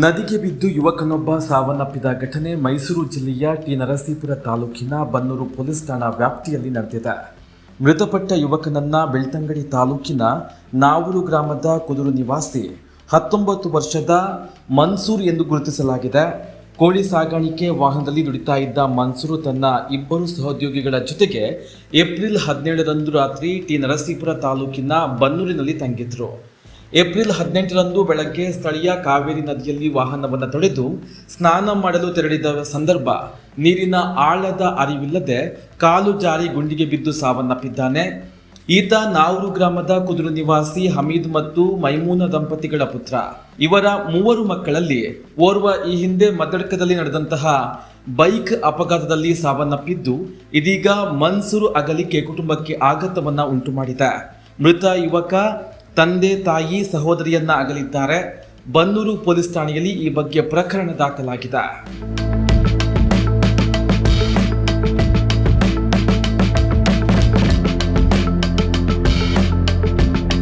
ನದಿಗೆ ಬಿದ್ದು ಯುವಕನೊಬ್ಬ ಸಾವನ್ನಪ್ಪಿದ ಘಟನೆ ಮೈಸೂರು ಜಿಲ್ಲೆಯ ಟಿ ನರಸೀಪುರ ತಾಲೂಕಿನ ಬನ್ನೂರು ಪೊಲೀಸ್ ಠಾಣಾ ವ್ಯಾಪ್ತಿಯಲ್ಲಿ ನಡೆದಿದೆ. ಮೃತಪಟ್ಟ ಯುವಕನನ್ನ ಬೆಳ್ತಂಗಡಿ ತಾಲೂಕಿನ ನಾವೂರು ಗ್ರಾಮದ ಕುದುರು ನಿವಾಸಿ, ಹತ್ತೊಂಬತ್ತು ವರ್ಷದ ಮನ್ಸೂರ್ ಎಂದು ಗುರುತಿಸಲಾಗಿದೆ. ಕೋಳಿ ಸಾಗಾಣಿಕೆ ವಾಹನದಲ್ಲಿ ದುಡಿತಾ ಇದ್ದ ಮನ್ಸೂರು ತನ್ನ ಇಬ್ಬರು ಸಹೋದ್ಯೋಗಿಗಳ ಜೊತೆಗೆ ಏಪ್ರಿಲ್ ಹದಿನೇಳರಂದು ರಾತ್ರಿ ಟಿ ನರಸೀಪುರ ತಾಲೂಕಿನ ಬನ್ನೂರಿನಲ್ಲಿ ತಂಗಿದ್ರು. ಏಪ್ರಿಲ್ ಹದಿನೆಂಟರಂದು ಬೆಳಗ್ಗೆ ಸ್ಥಳೀಯ ಕಾವೇರಿ ನದಿಯಲ್ಲಿ ವಾಹನವನ್ನು ತೊಳೆದು ಸ್ನಾನ ಮಾಡಲು ತೆರಳಿದ ಸಂದರ್ಭ ನೀರಿನ ಆಳದ ಅರಿವಿಲ್ಲದೆ ಕಾಲು ಜಾರಿ ಗುಂಡಿಗೆ ಬಿದ್ದು ಸಾವನ್ನಪ್ಪಿದ್ದಾನೆ. ಈತ ನಾವೂರು ಗ್ರಾಮದ ಕುದುರು ನಿವಾಸಿ ಹಮೀದ್ ಮತ್ತು ಮೈಮೂನ ದಂಪತಿಗಳ ಪುತ್ರ. ಇವರ ಮೂವರು ಮಕ್ಕಳಲ್ಲಿ ಓರ್ವ ಈ ಹಿಂದೆ ಮದಡ್ಕದಲ್ಲಿ ನಡೆದಂತಹ ಬೈಕ್ ಅಪಘಾತದಲ್ಲಿ ಸಾವನ್ನಪ್ಪಿದ್ದು, ಇದೀಗ ಮನ್ಸೂರು ಅಗಲಿಕೆ ಕುಟುಂಬಕ್ಕೆ ಆಘಾತವನ್ನ ಉಂಟು ಮಾಡಿದೆ ಮೃತ ಯುವಕ ತಂದೆ ತಾಯಿ ಸಹೋದರಿಯನ್ನ ಅಗಲಿದ್ದಾರೆ. ಬನ್ನೂರು ಪೊಲೀಸ್ ಠಾಣೆಯಲ್ಲಿ ಈ ಬಗ್ಗೆ ಪ್ರಕರಣ ದಾಖಲಾಗಿದೆ.